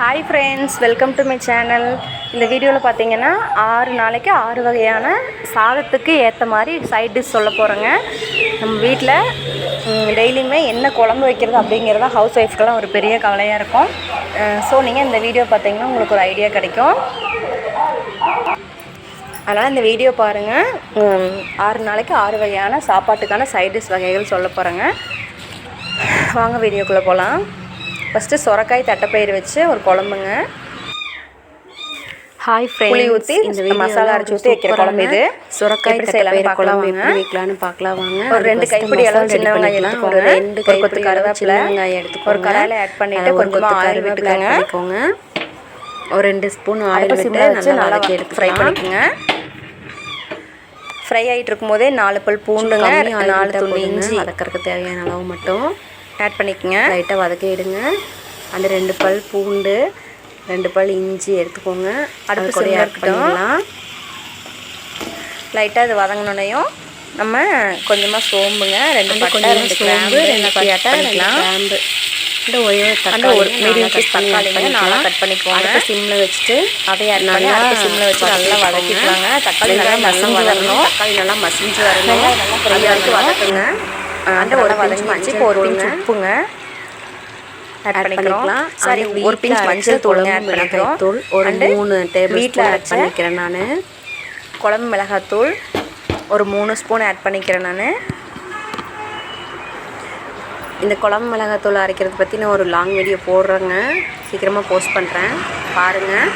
Hi friends welcome to my channel இந்த வீடியோவில் பார்த்தீங்கன்னா ஆறு நாளைக்கு ஆறு வகையான சாதத்துக்கு ஏற்ற மாதிரி சைட் டிஷ் சொல்ல போகிறேங்க நம்ம வீட்டில் டெய்லியுமே என்ன குழம்பு வைக்கிறது அப்படிங்கிறத ஹவுஸ் ஒய்ஃப்க்கெல்லாம் ஒரு பெரிய கவலையாக இருக்கும். ஸோ நீங்கள் இந்த வீடியோ பார்த்தீங்கன்னா உங்களுக்கு ஒரு ஐடியா கிடைக்கும். அதனால் இந்த வீடியோ பாருங்கள் ஆறு நாளைக்கு ஆறு வகையான சாப்பாட்டுக்கான சைட் டிஷ் வகைகள் சொல்ல போகிறேங்க வாங்க வீடியோக்குள்ளே போகலாம் ஃபஸ்ட்டு சொரக்காய் தட்டைப்பயிறு வச்சு ஒரு குழம்புங்க ஹாய் புளி ஊற்றி இந்த மசாலா அரைச்சி ஊற்றி வைக்கிற குழம்பு இது சுரக்காய் பார்க்கலாம் குழம்பு. எப்படி வைக்கலாம்னு பார்க்கலாம் வாங்க ஒரு ரெண்டு கைப்பிடி அளவு சின்ன வெங்காயம். எடுத்துக்கோங்க. ரெண்டு ஒரு கொத்து கருவேப்பிலை, வெங்காயம் எடுத்துக்கோங்க ஒரு கடாயில add பண்ணிட்டு ஒரு கொஞ்சமா கொத்து add விட்டுக்கோங்க. ஒரு ரெண்டு ஸ்பூன் ஆயில் விட்டு நல்லா வதக்கி ஃப்ரை எடுத்துக்கலாம் பண்ணிக்கோங்க ஃப்ரை ஆகிட்டு இருக்கும்போதே நாலு பல் பூண்டுங்க ஆயில் நாலு துண்டு. இஞ்சி வதக்கறதுக்கு தேவையான அளவு மட்டும் ஆட் பண்ணிக்கோங்க. லைட்டாக வதக்கிடுங்க அந்த ரெண்டு பல் பூண்டு ரெண்டு பல் இஞ்சி எடுத்துக்கோங்க. அடுப்பு கூட ஆட் இருக்கட்டும். லைட்டாக இது வதங்கினோடையும் நம்ம கொஞ்சமாக சோம்புங்க. ரெண்டு பட்டை ரெண்டு கிராம்பு ரெண்டு பட்டை ரெண்டு கிராம்பு. இந்த ஒரே தக்காளி ஒரு மீடியம் சைஸ் தக்காளிங்க நாளாக கட் அடுப்பு சிம்மில் வச்சுட்டு அதை நல்லா அடுப்பு சிம்மில் வச்சு நல்லா வதக்கிக்கலாங்க. தக்காளி நல்லா மசிஞ்சு வரணும். தக்காளி நல்லா மசிஞ்சு வரணும். நல்லா ஃப்ரை அது வரைக்கும் வதக்குங்க. அந்த ஒரு வதங்கிச்சு இப்போ ஒரு பிஞ்ச் உப்புங்க. ஆட் பண்ணிக்கிறோம். சரி ஒரு பிஞ்ச் மஞ்சள் தூளுங்க ஆட் பண்ணிக்கிறோம் தூள் ஒரு மூணு டேபிள் வீட்டில் ஆட் பண்ணிக்கிறேன் நான். குழம்பு மிளகாத்தூள் ஒரு மூணு ஸ்பூன் ஆட் பண்ணிக்கிறேன் நான். இந்த குழம்பு மிளகாத்தூள் அரைக்கிறது பற்றி நான் ஒரு லாங் வீடியோ போடுறேங்க. சீக்கிரமாக போஸ்ட் பண்ணுறேன் பாருங்கள்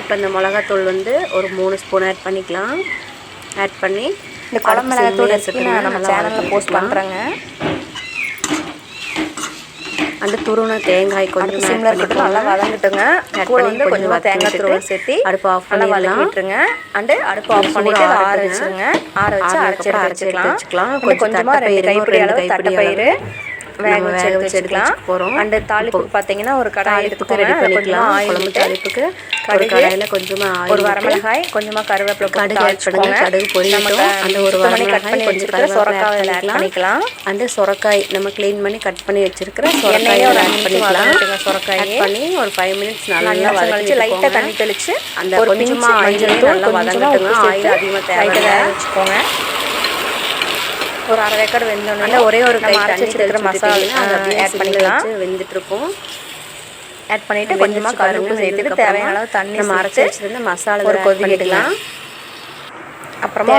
இப்போ இந்த மிளகாத்தூள் வந்து ஒரு மூணு ஸ்பூன் ஆட் பண்ணிக்கலாம். ஆட் பண்ணி இந்த குழம்பு மிளகாத்தூள் ரெசிபி நான் நம்ம சேனலில் போஸ்ட். பண்ணுறேங்க அந்த துருவன தேங்காய் கொஞ்சம் சிம்மில் இருக்கட்டும் நல்லா வதங்கட்டுங்க கூட பண்ணி வந்து கொஞ்சம் கொஞ்சமாக தேங்காய் துருவல் சேர்த்து அடுப்பு off நல்லா பண்ணிடலாம். வதக்கி விட்டுருங்க அண்டு அடுப்பு ஆஃப் பண்ணிட்டு ஆற. வச்சுருங்க ஆற வச்சு அரைச்சி அரைச்சி எடுத்து வச்சுக்கலாம் வச்சுக்கலாம். கொஞ்சம் கொஞ்சம் கொஞ்சமாக ரெண்டு கைப்பிடி அளவு தட்டைப்பயிறு வேக வச்சு எடுத்து போறோம். அண்டு தாளிப்புக்கு பார்த்தீங்கன்னா ஒரு கடாய் எடுத்துக்கோங்க ரெடி பண்ணிக்கலாம் ஆயில் தாளிப்புக்கு கடாயில் கொஞ்சமாக ஒரு வரமிளகாய் கொஞ்சமாக கருவேப்பிலை கடுகு ஆட் பண்ணுங்க கடுகு பொரியட்டும் அந்த ஒரு வரமிளகாய் பண்ணி கொஞ்சம் கருவேப்பிலை ஆட் பண்ணிக்கலாம் அந்த சொரக்காய் நம்ம க்ளீன் பண்ணி கட் பண்ணி வச்சிருக்கிற சொரக்காய் ஒரு ஆட் பண்ணிக்கலாம் சொரக்காயை. ஆட் பண்ணி ஒரு ஃபைவ் மினிட்ஸ் நல்லா நல்லா வதக்கி லைட்டாக. தண்ணி தெளிச்சு அந்த கொஞ்சமாக ஆயிலே நல்லா வதங்கட்டுங்க. ஆயில் அதிகமாக. வேக வச்சுக்கோங்க ஒரு அரை வேக்காடு வெந்தோடனே ஒரே ஒரு கை நம்ம அரைச்சி வச்சிருக்கிற மசாலா ஆட் பண்ணிக்கலாம். வெந்துட்டு இருக்கும் ஆட் பண்ணிட்டு கொஞ்சமாக கருவேப்பிலை சேர்த்துட்டு தேவையான அளவு தண்ணி நம்ம அரைச்சி வச்சிருந்த மசாலா ஒரு கொதி விட்டுக்கலாம் அப்புறமா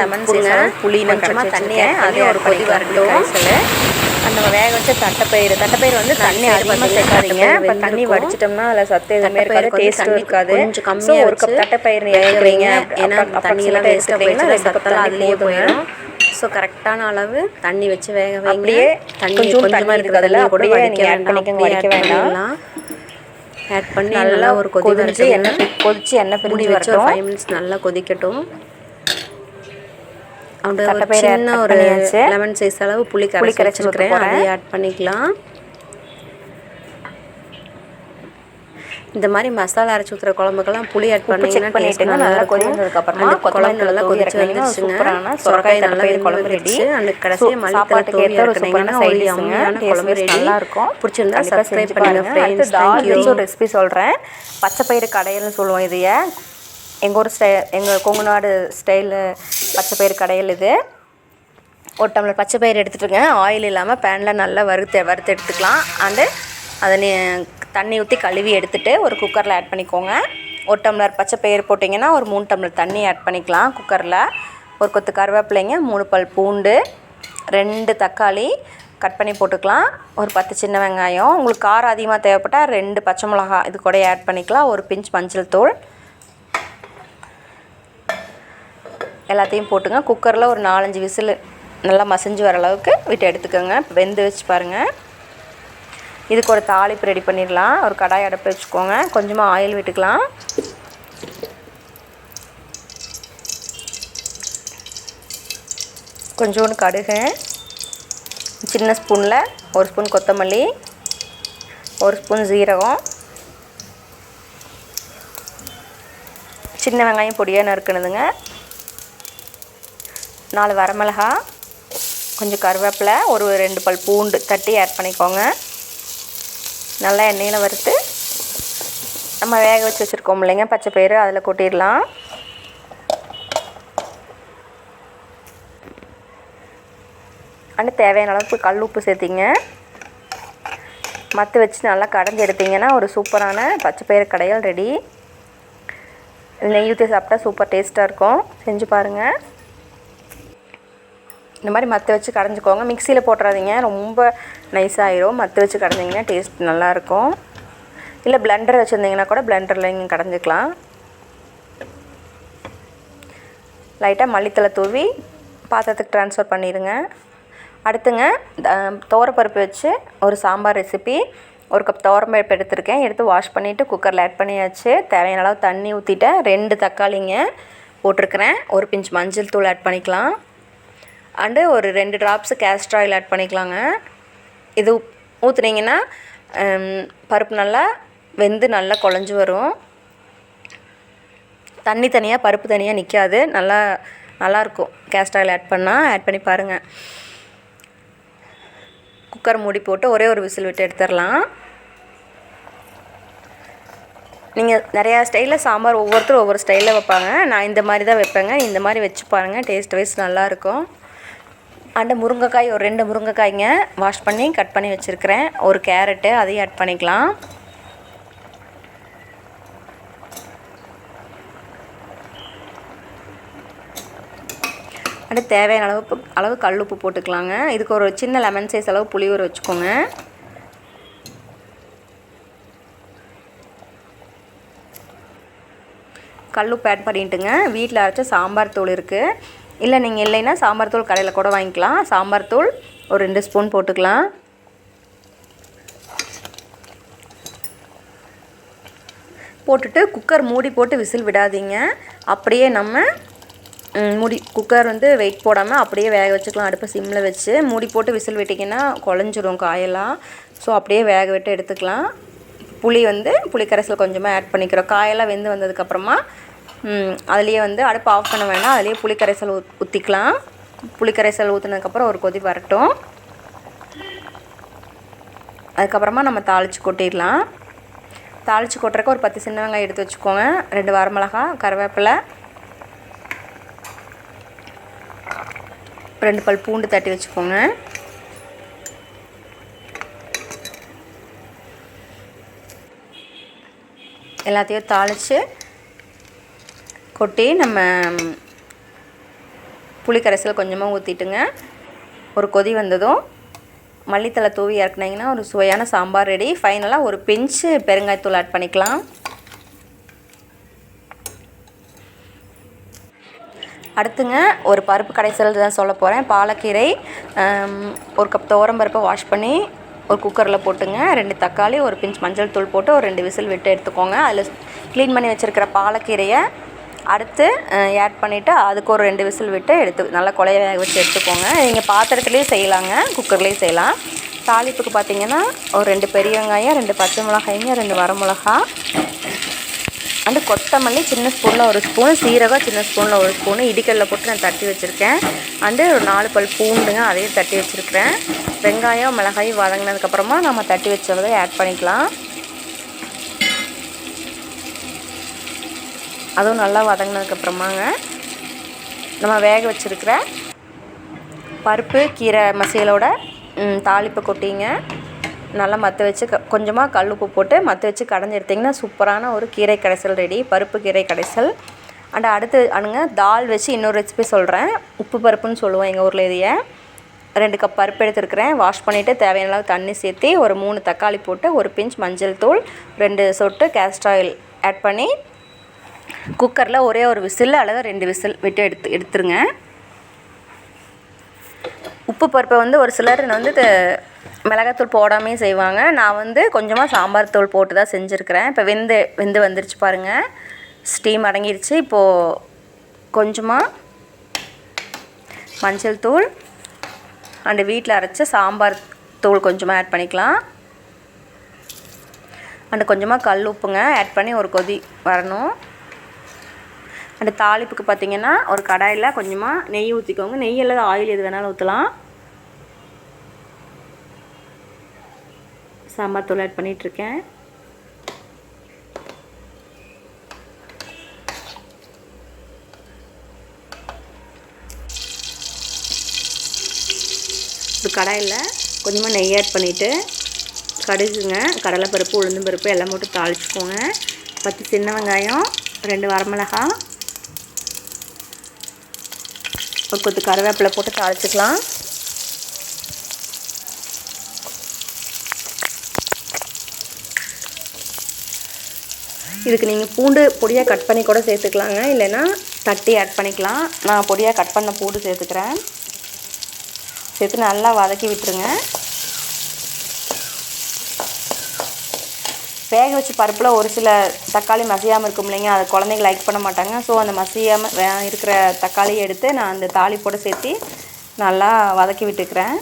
லெமன் புளி நான் கொஞ்சமா கரைச்சி தண்ணி வச்சிருக்கேன். add அதே ஒரு கொதி வரட்டும். நம்ம வேக வச்ச தட்டைப்பயிறு. தட்டைப்பயிறு வந்து தண்ணி அதிகமாக சேர்க்காதீங்க. இப்போ தண்ணி. வடிச்சிட்டோம்னா அதில் சத்து எதுவுமே இருக்காது. டேஸ்ட்டும் இருக்காது. கொஞ்சம் ஸோ கம்மியா ஒரு கப் வச்சு தட்டைப்பயிறு வைங்க. ஏன்னா தண்ணியெல்லாம் வேஸ்ட்டாக கப் சத்தெல்லாம் அதுலேயே. போயிடும். ஸோ கரெக்டான அளவு தண்ணி வச்சு வேக வைங்க. அப்படியே தண்ணி கொஞ்சம் கொஞ்சமாக தண்ணி இருக்கிற இருக்குதுல்ல, தண்ணியை கூட அப்படியே வடிக்க நீங்க add வேண்டாம். பண்ணிக்கோங்க, வடிக்க வேண்டாம். ஆட் பண்ணி நல்லா ஒரு கொதி வரட்டும். எண்ணெய் கொதிச்சு எண்ணெய் பிரிஞ்சு வச்சு ஒரு ஃபைவ் மினிட்ஸ் நல்லா கொதிக்கட்டும். அப்படியே சின்ன ஒரு. லெமன் சைஸ் அளவு புளி புளி கரைச்சி வச்சுருக்கிறேன். அதையும் ஆட் பண்ணிக்கலாம். இந்த மாதிரி மசாலா அரைச்சி ஊற்றுற குழம்புக்கெல்லாம் புளி ஆட் பண்ணீங்கன்னா பண்ணிட்டுங்க நல்லா குழம்பு நல்லா கொதிச்சு வந்துருச்சுங்க சொரக்காய் நல்லா குழம்பு ரெடி அந்த கடைசி சூ- மல்லித்தலை சாப்பாட்டுக்கு தூவி ஒரு யம்மியான ங்க. குழம்பு ரெடி நல்லா இருக்கும். பிடிச்சிருந்தா சப்ஸ்கிரைப் செஞ்சு பண்ணுங்க. பாருங்க. அடுத்து ஃப்ரெண்ட்ஸ் தால் தேங்க்யூ ரெசிபி சொல்கிறேன் பச்சைப்பயிறு கடையல்னு சொல்லுவோம் இதைய எங்கள் ஊர் ஸ்டை எங்கள் கொங்குநாடு ஸ்டைலு பச்சை பயிறு கடையில் இது. ஒரு டம்ளர் பச்சை பயிறு எடுத்துட்டுங்க ஆயில் இல்லாமல் பேனில் நல்லா வறுத்து வறுத்து எடுத்துக்கலாம். அண்டு அதை நீ தண்ணி ஊற்றி கழுவி எடுத்துகிட்டு ஒரு குக்கரில் ஆட் பண்ணிக்கோங்க. ஒரு டம்ளர் பச்சை பயிறு போட்டிங்கன்னா ஒரு மூணு டம்ளர் தண்ணி ஆட் பண்ணிக்கலாம் குக்கரில் ஒரு கொத்து கருவேப்பிலைங்க மூணு பல் பூண்டு ரெண்டு தக்காளி கட் பண்ணி போட்டுக்கலாம். ஒரு பத்து சின்ன வெங்காயம். உங்களுக்கு காரம் அதிகமாக தேவைப்பட்டால் ரெண்டு பச்சை மிளகா இது கூட ஆட் பண்ணிக்கலாம். ஒரு பிஞ்ச் மஞ்சள் தூள். எல்லாத்தையும் போட்டுங்க. குக்கரில் ஒரு நாலஞ்சு விசில் நல்லா மசிஞ்சு வர அளவுக்கு விட்டு எடுத்துக்கோங்க. வெந்து வச்சு பாருங்கள் இதுக்கு ஒரு தாளிப்பு ரெடி பண்ணிடலாம். ஒரு கடாய் அடுப்பு வச்சுக்கோங்க. கொஞ்சமாக ஆயில் விட்டுக்கலாம். கொஞ்சோண்டு கடுகு சின்ன ஸ்பூனில் ஒரு ஸ்பூன் கொத்தமல்லி ஒரு ஸ்பூன் ஜீரகம் சின்ன வெங்காயம் பொடியாக நறுக்கணுதுங்க நாலு வரமிளகா கொஞ்சம் கருவேப்பிலை ஒரு ரெண்டு பல் பூண்டு தட்டி ஆட் பண்ணிக்கோங்க. நல்லா எண்ணெயில் வறுத்து நம்ம வேக வச்சு வச்சுருக்கோம் இல்லைங்க பச்சை பயிறு அதில் கொட்டிடலாம். அண்டு தேவையான அளவுக்கு கல் உப்பு சேர்த்திங்க. மற்ற வச்சு நல்லா கடைஞ்சி எடுத்திங்கன்னா ஒரு சூப்பரான பச்சை பயிறு கடையல் ரெடி. நெய் ஊற்றி சாப்பிட்டா சூப்பர் டேஸ்ட்டாக இருக்கும். செஞ்சு பாருங்கள் இந்த மாதிரி மற்ற வச்சு கடைஞ்சிக்கோங்க. மிக்சியில் போட்டுறாதீங்க. ரொம்ப நைஸாகிரும் மற்ற வச்சு கடைஞ்சிங்கன்னா டேஸ்ட் நல்லாயிருக்கும். இல்லை பிளெண்டர் வச்சுருந்தீங்கன்னா கூட பிளெண்டரில் நீங்கள் கடைஞ்சிக்கலாம். லைட்டாக மல்லித்தலை தூவி பாத்திரத்துக்கு ட்ரான்ஸ்ஃபர் பண்ணிடுங்க அடுத்துங்க தோரப்பருப்பு வச்சு ஒரு சாம்பார் ரெசிபி ஒரு கப் பருப்பு எடுத்திருக்கேன். எடுத்து வாஷ் பண்ணிவிட்டு குக்கரில் ஆட் பண்ணியாச்சு. தேவையான அளவு தண்ணி ஊற்றிட்டேன் ரெண்டு தக்காளிங்க போட்டிருக்கிறேன். ஒரு பிஞ்ச் மஞ்சள் தூள் ஆட் பண்ணிக்கலாம். அண்டு ஒரு ரெண்டு ட்ராப்ஸு கேஸ்டர் ஆயில் ஆட் பண்ணிக்கலாங்க. இது ஊற்றுனீங்கன்னா பருப்பு நல்லா வெந்து நல்லா குழஞ்சி வரும். தண்ணி தனியாக பருப்பு தனியாக நிற்காது நல்லா நல்லாயிருக்கும் கேஸ்ட் ஆயில் ஆட் பண்ணால் ஆட் பண்ணி பாருங்கள் குக்கர் மூடி போட்டு ஒரே ஒரு விசில் விட்டு எடுத்துடலாம். நீங்கள் நிறையா ஸ்டைலில் சாம்பார் ஒவ்வொருத்தரும் ஒவ்வொரு ஸ்டைலில் வைப்பாங்க. நான் இந்த மாதிரி தான் வைப்பேங்க. இந்த மாதிரி வச்சு பாருங்கள் டேஸ்ட் வைஸ் நல்லாயிருக்கும் அண்டு முருங்கைக்காய் ஒரு ரெண்டு முருங்கைக்காய்ங்க வாஷ் பண்ணி கட் பண்ணி வச்சுருக்கிறேன். ஒரு கேரட்டு அதையும் ஆட் பண்ணிக்கலாம். அடுத்து தேவையான அளவு அளவு கல் உப்பு போட்டுக்கலாங்க. இதுக்கு ஒரு சின்ன லெமன் சைஸ் அளவு புளி ஊற வச்சுக்கோங்க. கல் உப்பு ஆட் பண்ணிட்டுங்க. வீட்டில் அரைச்ச சாம்பார் தூள் இருக்குது இல்லை நீங்கள் இல்லைன்னா சாம்பார் தூள் கடையில் கூட வாங்கிக்கலாம். சாம்பார் தூள் ஒரு ரெண்டு ஸ்பூன் போட்டுக்கலாம். போட்டுட்டு குக்கர் மூடி போட்டு விசில் விடாதீங்க. அப்படியே நம்ம மூடி குக்கர் வந்து வெயிட் போடாமல் அப்படியே வேக வச்சுக்கலாம். அடுப்பை சிம்மில் வச்சு மூடி போட்டு விசில் விட்டிங்கன்னா குழஞ்சிரும் காயெல்லாம். ஸோ அப்படியே வேக விட்டு எடுத்துக்கலாம். புளி வந்து புளி கரைசல் கொஞ்சமாக ஆட் பண்ணிக்கிறோம். காயெல்லாம் வெந்து வந்ததுக்கப்புறமா அதுலேயே வந்து அடுப்பு ஆஃப் பண்ண வேணாம். அதுலேயே புளி கரைசல் ஊற்றிக்கலாம் புளிக்கரைசல் ஊற்றினதுக்கப்புறம் ஒரு கொதி வரட்டும். அதுக்கப்புறமா நம்ம தாளித்து கொட்டிடலாம். தாளித்து கொட்டுறக்கு ஒரு பத்து சின்ன வெங்காயம் எடுத்து வச்சுக்கோங்க. ரெண்டு வரமிளகா கருவேப்பிலை ரெண்டு பல் பூண்டு தட்டி வச்சுக்கோங்க. எல்லாத்தையும் தாளித்து கொட்டி நம்ம புளி கரைசல் கொஞ்சமாக ஊற்றிட்டுங்க ஒரு கொதி வந்ததும் மல்லித்தலை தூவி இறக்குனீங்கன்னா ஒரு சுவையான சாம்பார் ரெடி. ஃபைனலாக ஒரு பிஞ்சு பெருங்காயத்தூள் ஆட் பண்ணிக்கலாம். அடுத்துங்க ஒரு பருப்பு கடைசல் தான் சொல்ல போகிறேன் பாலக்கீரை ஒரு கப் பருப்பை வாஷ் பண்ணி ஒரு குக்கரில் போட்டுங்க. ரெண்டு தக்காளி ஒரு பிஞ்ச் மஞ்சள் தூள் போட்டு ஒரு ரெண்டு விசில் விட்டு எடுத்துக்கோங்க. அதில் க்ளீன் பண்ணி வச்சுருக்கிற பாலக்கீரையை அடுத்து ஆட் பண்ணிவிட்டு அதுக்கு ஒரு ரெண்டு விசில் விட்டு எடுத்து நல்லா கொலைய வேக வச்சு எடுத்துக்கோங்க. நீங்கள் பாத்திரத்துலேயும் செய்யலாங்க குக்கர்லேயும் செய்யலாம். தாளிப்புக்கு பார்த்தீங்கன்னா ஒரு ரெண்டு பெரிய வெங்காயம் ரெண்டு பச்சை மிளகாய்ங்க ரெண்டு வரமிளகா அண்டு கொத்தமல்லி சின்ன ஸ்பூனில் ஒரு ஸ்பூன் சீரகம் சின்ன ஸ்பூனில் ஒரு ஸ்பூனு இடிக்கல்ல போட்டு நான் தட்டி வச்சுருக்கேன். அண்டு ஒரு நாலு பல் பூண்டுங்க அதையும் தட்டி வச்சுருக்கிறேன். வெங்காயம் மிளகாயும் வதங்கினதுக்கப்புறமா நம்ம தட்டி வச்சதை ஆட் பண்ணிக்கலாம். அதுவும் நல்லா வதங்கினதுக்கப்புறமாங்க நம்ம வேக வச்சுருக்கிற பருப்பு கீரை மசியலோட தாளிப்பு கொட்டிங்க. நல்லா மற்ற வச்சு க கொஞ்சமாக கல் உப்பு போட்டு மற்ற வச்சு கடைஞ்சி எடுத்திங்கன்னா சூப்பரான ஒரு கீரை கடைசல் ரெடி பருப்பு கீரை கடைசல். அண்ட் அடுத்து அணுங்க தால் வச்சு இன்னொரு ரெசிபி சொல்கிறேன் உப்பு பருப்புன்னு சொல்லுவோம் எங்கள் ஊரில் இதையே. ரெண்டு கப் பருப்பு எடுத்துருக்கிறேன். வாஷ் பண்ணிவிட்டு தேவையான அளவு தண்ணி சேர்த்து ஒரு மூணு தக்காளி போட்டு ஒரு பிஞ்ச் மஞ்சள் தூள் ரெண்டு சொட்டு கேஸ்ட் ஆயில் ஆட் பண்ணி குக்கரில் ஒரே ஒரு விசில் அல்லது ரெண்டு விசில் விட்டு எடுத்து எடுத்துருங்க. உப்பு பருப்பை வந்து ஒரு சிலர் வந்து மிளகாத்தூள் போடாமே செய்வாங்க. நான் வந்து கொஞ்சமாக சாம்பார் தூள் போட்டு தான் செஞ்சுருக்கிறேன். இப்போ வெந்து வெந்து வந்துருச்சு பாருங்கள் ஸ்டீம் அடங்கிடுச்சு இப்போது கொஞ்சமாக மஞ்சள் தூள் அண்டு வீட்டில் அரைச்ச சாம்பார் தூள் கொஞ்சமாக ஆட் பண்ணிக்கலாம். அண்டு கொஞ்சமாக கல் உப்புங்க ஆட் பண்ணி ஒரு கொதி வரணும். அந்த தாளிப்புக்கு பார்த்திங்கன்னா ஒரு கடாயில் கொஞ்சமாக நெய் ஊற்றிக்கோங்க நெய் அல்லது ஆயில் எது வேணாலும் ஊற்றலாம் சாம்பார் தூள் ஆட் பண்ணிகிட்ருக்கேன் ஒரு கடாயில் கொஞ்சமாக நெய் ஆட் பண்ணிவிட்டு கடுகுங்க கடலை பருப்பு உளுந்தும் பருப்பு எல்லாம் போட்டு தாளிச்சுக்கோங்க. பத்து சின்ன வெங்காயம் ரெண்டு வரமிளகாய் ஒரு கொத்து கருவேப்பிலை போட்டு தாளிச்சிக்கலாம். இதுக்கு நீங்கள் பூண்டு பொடியாக கட் பண்ணி கூட சேர்த்துக்கலாங்க. இல்லைன்னா தட்டி ஆட் பண்ணிக்கலாம். நான் பொடியாக கட் பண்ண பூண்டு சேர்த்துக்கிறேன். சேர்த்து நல்லா வதக்கி விட்டுருங்க. வேக வச்சு பருப்பில் ஒரு சில தக்காளி மசியாமல் இருக்கும் இல்லைங்க அதை குழந்தைங்க லைக் பண்ண மாட்டாங்க. ஸோ அந்த மசியாமல் இருக்கிற தக்காளியை எடுத்து நான் அந்த தாளிப்போட சேர்த்து நல்லா வதக்கி விட்டுக்கிறேன்.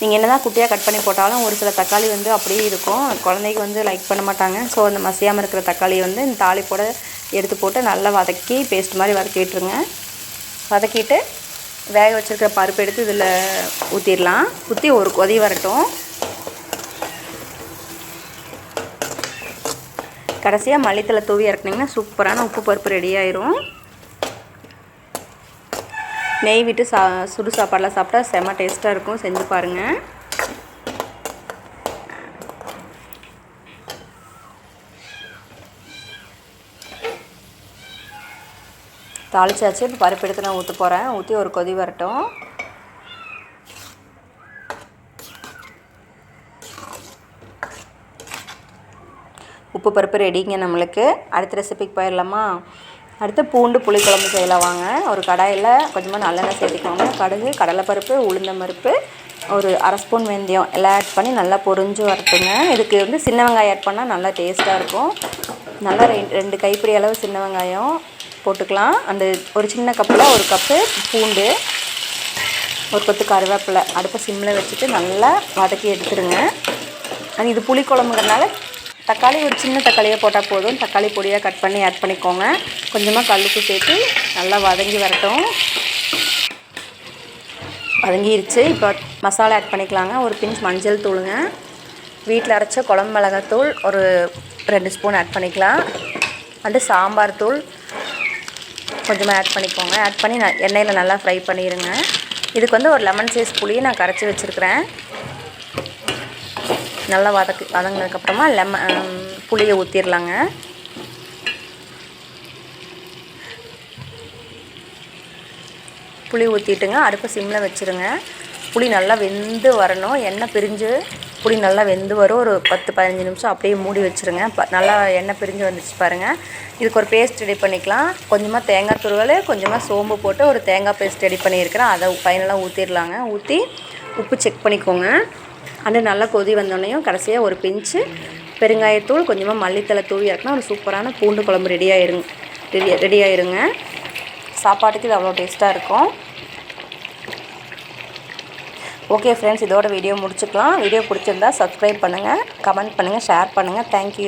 நீங்கள் என்ன தான் குட்டியாக கட் பண்ணி போட்டாலும் ஒரு சில தக்காளி வந்து அப்படியே இருக்கும். குழந்தைக்கு வந்து லைக் பண்ண மாட்டாங்க. ஸோ அந்த மசியாமல் இருக்கிற தக்காளியை வந்து இந்த தாளிப்போட எடுத்து போட்டு நல்லா வதக்கி பேஸ்ட் மாதிரி வதக்கி விட்டுருங்க. வதக்கிட்டு வேக வச்சுருக்கிற பருப்பு எடுத்து இதில் ஊற்றிடலாம் ஊற்றி ஒரு கொதி வரட்டும். கடைசியாக மல்லித்தலை தூவி இறக்குனிங்கன்னா சூப்பரான உப்பு பருப்பு ரெடி ஆயிரும். நெய் விட்டு சா சுடு சாப்பாடெலாம் சாப்பிட்டா செம்ம டேஸ்ட்டாக இருக்கும். செஞ்சு பாருங்கள் தாளிச்சாச்சு. இப்போ பருப்பு எடுத்து நான் ஊற்ற போகிறேன் ஊற்றி ஒரு கொதி வரட்டும். உப்பு பருப்பு ரெடிங்க நம்மளுக்கு. அடுத்த ரெசிபிக்கு போயிடலாமா? அடுத்து பூண்டு புளிக்குழம்பு செய்யலாம் வாங்க. ஒரு கடாயில் கொஞ்சமாக நல்லெண்ணெய் சேர்த்துக்கோங்க. கடுகு கடலைப்பருப்பு உளுந்தம்பருப்பு ஒரு அரை ஸ்பூன் வெந்தயம். எல்லாம் ஆட் பண்ணி நல்லா பொரிஞ்சு வரட்டுங்க. இதுக்கு வந்து சின்ன வெங்காயம் ஆட் பண்ணால் நல்லா டேஸ்ட்டாக இருக்கும். நல்லா ரெண்டு ரெண்டு கைப்பிடி அளவு சின்ன வெங்காயம். போட்டுக்கலாம். அந்த ஒரு சின்ன கப்பில் ஒரு கப்பு பூண்டு ஒரு கொத்து கருவேப்பிலை. அடுப்பை சிம்மில் வச்சுட்டு நல்லா வதக்கி எடுத்துடுங்க அது இது புளிக்குழம்புங்கிறனால தக்காளி ஒரு சின்ன தக்காளியாக போட்டால் போதும். தக்காளி பொடியாக கட் பண்ணி ஆட் பண்ணிக்கோங்க. கொஞ்சமாக கல்லுப்பு சேர்த்து நல்லா வதங்கி வரட்டும். வதங்கிருச்சு. இப்போ மசாலா ஆட் பண்ணிக்கலாங்க. ஒரு பிஞ்ச் மஞ்சள் தூளுங்க. வீட்டில் அரைச்ச குழம்பு மிளகாத்தூள் ஒரு ரெண்டு ஸ்பூன் ஆட் பண்ணிக்கலாம். அண்டு சாம்பார் தூள் கொஞ்சமாக ஆட் பண்ணிக்கோங்க. ஆட் பண்ணி நான் எண்ணெயில் நல்லா ஃப்ரை பண்ணிடுங்க இதுக்கு வந்து ஒரு லெமன் சைஸ் புளியை நான் கரைச்சி வச்சுருக்கிறேன். நல்லா வதக்கு வதங்கினதுக்கப்புறமா லெமன் புளியை ஊற்றிடலாங்க புளி ஊற்றிட்டுங்க அடுப்பு சிம்மில் வச்சுருங்க. புளி நல்லா வெந்து வரணும். எண்ணெய் பிரிஞ்சு புளி நல்லா வெந்து வரும். ஒரு பத்து பதினஞ்சு நிமிஷம் அப்படியே மூடி வச்சுருங்க. ப நல்லா எண்ணெய் பிரிஞ்சு வந்துச்சு பாருங்கள் இதுக்கு ஒரு பேஸ்ட் ரெடி பண்ணிக்கலாம். கொஞ்சமாக தேங்காய் துருவல் கொஞ்சமாக சோம்பு போட்டு ஒரு தேங்காய் பேஸ்ட் ரெடி பண்ணியிருக்கிறேன். அதை ஃபைனலாக ஊற்றிடலாங்க ஊற்றி உப்பு செக் பண்ணிக்கோங்க. அது நல்லா கொதி வந்தோடனையும் கடைசியாக ஒரு பிஞ்சு பெருங்காயத்தூள் கொஞ்சமாக மல்லித்தலை தூவி இறக்குனா ஒரு சூப்பரான பூண்டு குழம்பு ரெடி ஆயிருங்க ரெடி ரெடி ஆயிருங்க. சாப்பாட்டுக்கு இது அவ்வளோ டேஸ்ட்டாக இருக்கும். ஓகே ஃப்ரெண்ட்ஸ் இதோட வீடியோ முடிச்சுக்கலாம். வீடியோ பிடிச்சிருந்தா சப்ஸ்கிரைப் பண்ணுங்கள் கமெண்ட் பண்ணுங்கள் ஷேர் பண்ணுங்கள் தேங்க்யூ